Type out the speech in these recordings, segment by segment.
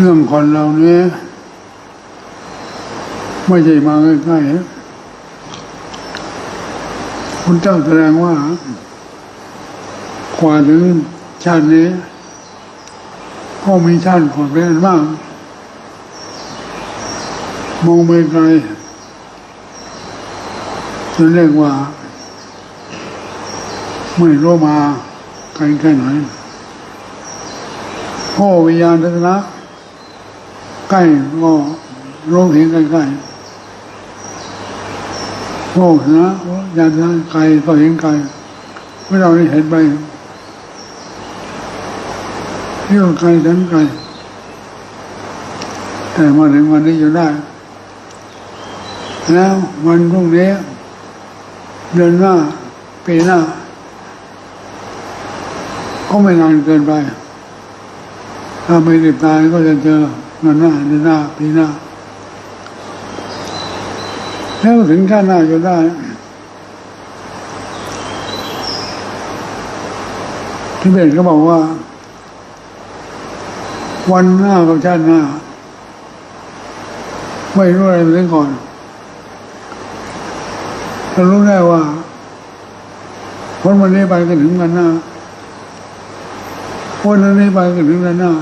เรื่องคนเราเนี่ยไม่ใช่มาง่ายๆคุณเจ้าแสดงว่ากว่าถึงชาตินี้ก็มีชาติก่อนเป็นมากมองไปไกลจนเรียกว่า ไม่รู้มาไกลแค่ไหนพ่อวิญญาณทัศนะ ใกล้ก็รู้เห็นใกล้ๆโลกนะยานนั้นไกลก็เห็นไกลเมื่อเราได้เห็นไปเที่ยวไกลแสนไกลแต่มาถึงวันนี้อยู่ได้ แล้ววันพรุ่งนี้เดือนหน้าปีหน้า ก็ไม่นานเกินไป ถ้าไม่รีบตายก็จะเจอ มันหน้าในหน้าปีหน้าแล้วถึงขั้นหน้าจะได้ที่เบนก็บอกว่า วันหน้ากับชาติหน้า ไม่รู้อะไรไปก่อนเรารู้ได้ว่าคนวันนี้ไปก็ถึงกันหน้าคนวันนี้ไปก็ถึงกันหน้า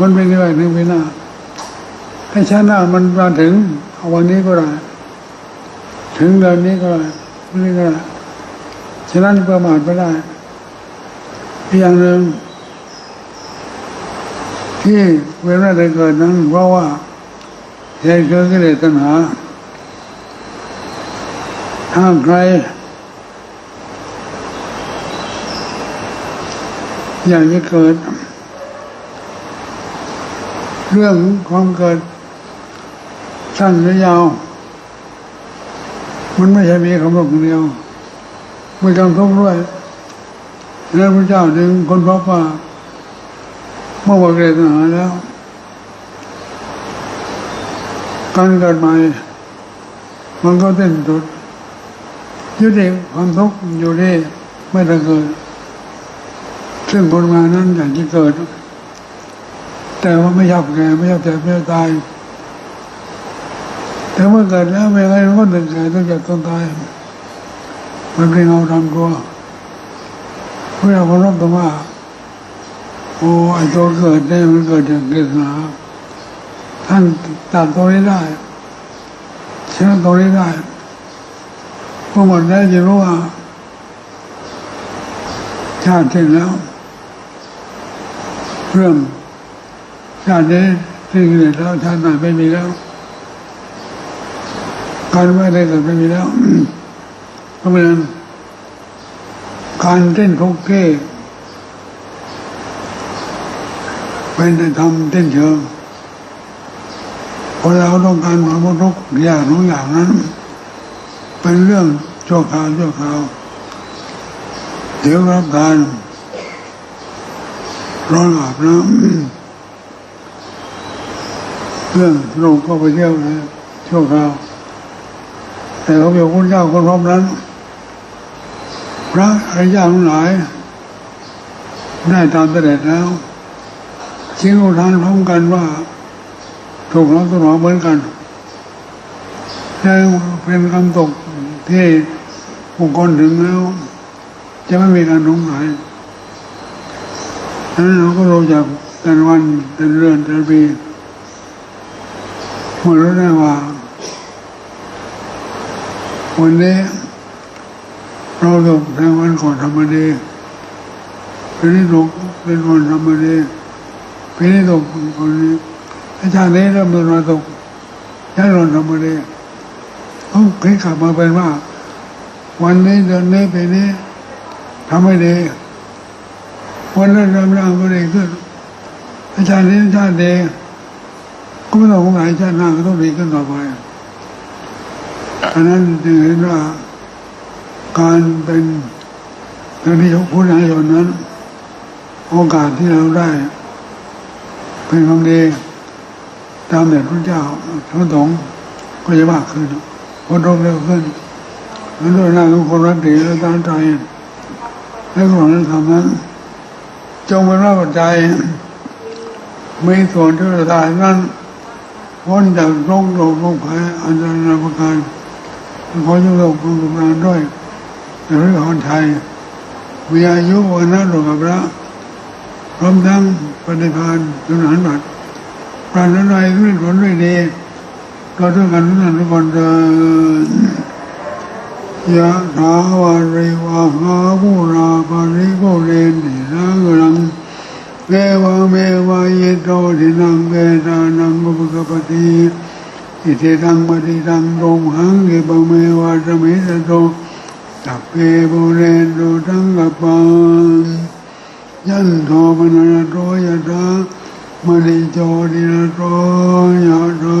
มันเปเรื่อยนึกไม่น่าให้ชาหน้ามันมาถึงวันนี้ก็ได้ถึงเดือนนี้ก็ได้ไม่ได้ฉะนั้นประมาทไม่ได้อีกอย่างหนึ่งที่เวลาได้เกิดนั้นเพราะว่าเหตุเกิดกิเลสตัณหาถ้าใคร อยากจะเกิด เรื่องความเกิดสั้นหรือยาว มันไม่ใช่มีคำหลกเดียวไม่ต้องทุกข์ด้วยแล้วพระเจ้าจึงคนพบว่าเมื่อวักเรศหาแล้ว การเกิดใหม่ มันก็เต้นสุดยุติความทุกข์อยู่ที่ไม่ได้เกิด ซึ่งผลงานนั้นอย่างที่เกิด แต่ว่าไม่ชอบแก่ไม่ชอบเจ็บไม่ชอบตาย แต่เมื่อเกิดแล้วไม่ไรก็หนึ่งแก่ต้งเจ็บต้งตาย มันเป็นเงาทำตัวเมื่อเราคารพตัวว่าโอ้ไอตัวเกิดได้มันเกิดจากเกิดหนาท่านตัดตัวนี้ได้เชื่อตัวนี้ได้พอหมดได้วจะรู้ว่า ชาติเสร็จแล้วเรื่อง ชาตินี้ซึ่งกิเลสแล้วชาติหน้าไม่มีแล้วการไม่ได้แต่ไม่มีแล้วเพราะฉะนั้นการเต้นของเก้เป็นการทำเต้นเชิงคนเราต้องการความรุกข์อย่างทุกอย่างนั้น เป็นเรื่องชั่วคราวชั่วคราวเดี๋ยวรับการร้อนอาบน้ำ เรื่องลงก็ไปเที่ยวนะชั่วคราวแต่เราเป็นคุณเจ้าคนพร้อมนั้น พระอริยาทั้งหลายได้ตามเสด็จแล้วคิดของทานพร้อมกันว่า ถูกน้องสนอเหมือนกันจะเป็นคำตกที่บุคคลถึงแล้ว จะไม่มีการสงไหลนั้นเราก็รู้จากแต่วันแต่เรือนแต่ปี คนรู้ได้ว่า วันนี้เราลงใงวันก่อนธรรมดีปีนี้ลกเป็นคนธรรมดีปีนี้ลงคนนี้อาจารย์นี้เริ่มเป็นวันตกยันวันธรรมดีต้องพลิกกลับมาเป็นว่า วันนี้เดือนนี้ปีนี้ทำให้ดีวันนั้นเริ่มทำให้ดีขึ้นอาจารย์นี้อาจารย์ดี กูไม่ต้องสงสัยชาหน้าก็ต้องดีขึ้นต่อไปอันนั้นจึงเห็นว่าการเป็นเรื่อนี้ของผู้นายนนั้น โอกาสที่เราได้ เป็นความดีตามแบบพระเจ้าทั้งสองก็จะมากขึ้นคนร่มเร็วขึ้นแล้วด้วยหน้าทุกคนรักดีและตั้งใจให้คนนั้นทำนั้น จงเป็นว่าปัจจัยไม่ส่วนที่จะได้นั้น พ้นจากโรคโรคโรคภัยอันตรายประการขอยุโรปคุณกุมาด้วยในพระนครไทย มีอายุวันนั้นหลวงพระพร้อมทั้งปฏิภาณสุนทรบัตรปราณอะไรด้วยผลด้วยดีก็ด้วยกันทุกท่านทุกคนเดินยะถาวาริวาหาภูราปาริโกเรนติสังรัง เมวะเมวะเยโตทินังเวทานังอุปกปติอิทิตังปฏิตังโรมหังเกปะเมวะสมิสโตตัพเพบุเรนโตทังกปังยันโทปนรโตยะถามณิโจติรโตยะถา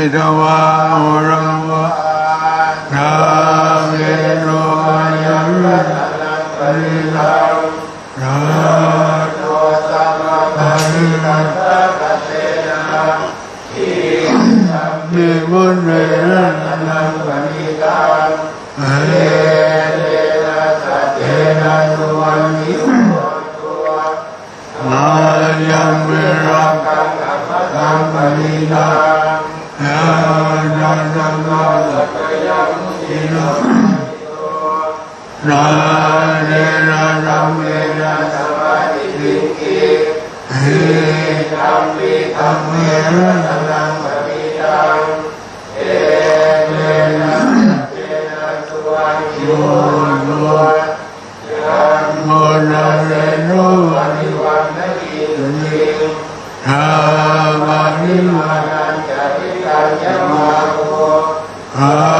วทวาโอรังวะนาเวโรยังปริลาราโตสัมมาริลันเมมุนเรนังปณิตังเอ ทินะนาเรนะรัมเมนะสมาธิติกิเฮตัมปิตัมเมระนังปณิตังโยโยโมนาเรโนวิวันนกินิทามานิมานันจะพิการยมาโกภา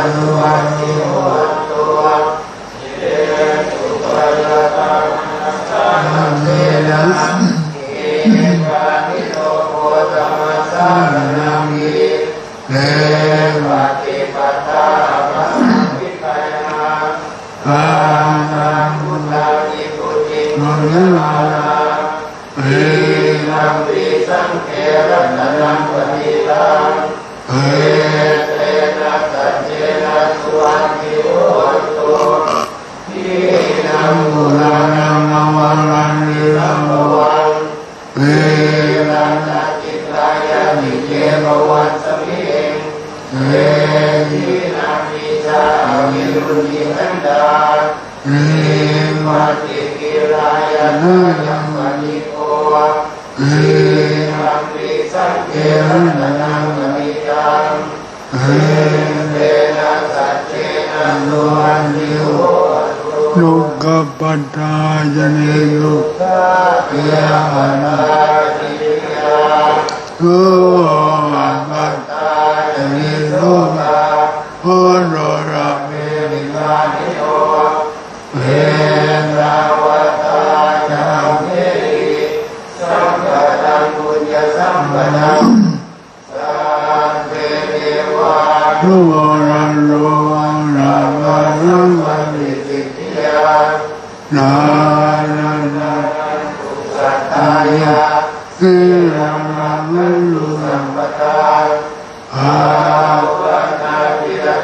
นะสุวัตติโหตัวเมนะเอกานิโตโพธรรมสานามิเนปฏิปทาภะวิปัยนาอานังพุทธานิพุทธิมร เวรันตจิตายานิเจภวันสมิงเวทินามิชามิรุณิขันดาเรมาติกิรายานายังปณิโกเรนัมปิสังเกรัตนังปณิตังเรเตนะสัจเจนะโนอันติโหโลกปัตตายเนโยยานาติยา โ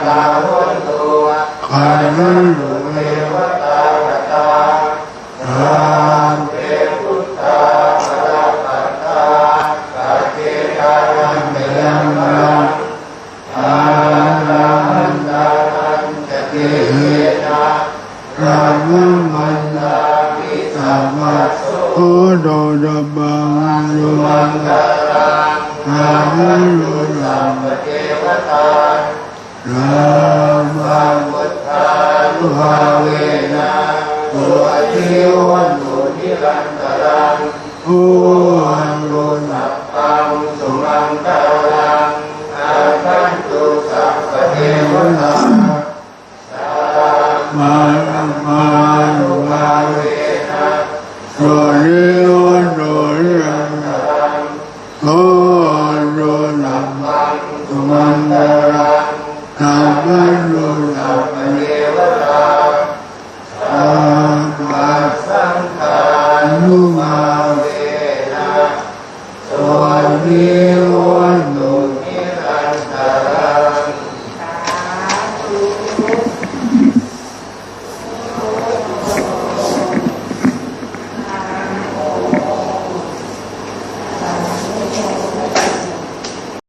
ตาหุนตุขานันลุเอวตาตาตามเตพุทธาปตาปตาปเการังเมยังรังอาลันดาลันจะเกนะรามังมันดาวิสามัสโอโดดบังรุมังกาลังรามันรุลัมเทวตา รามังพุทธานุภาเวนะตัวทิวันโนนิรันตรังผู้อันรุนับตังสุมังตาลัง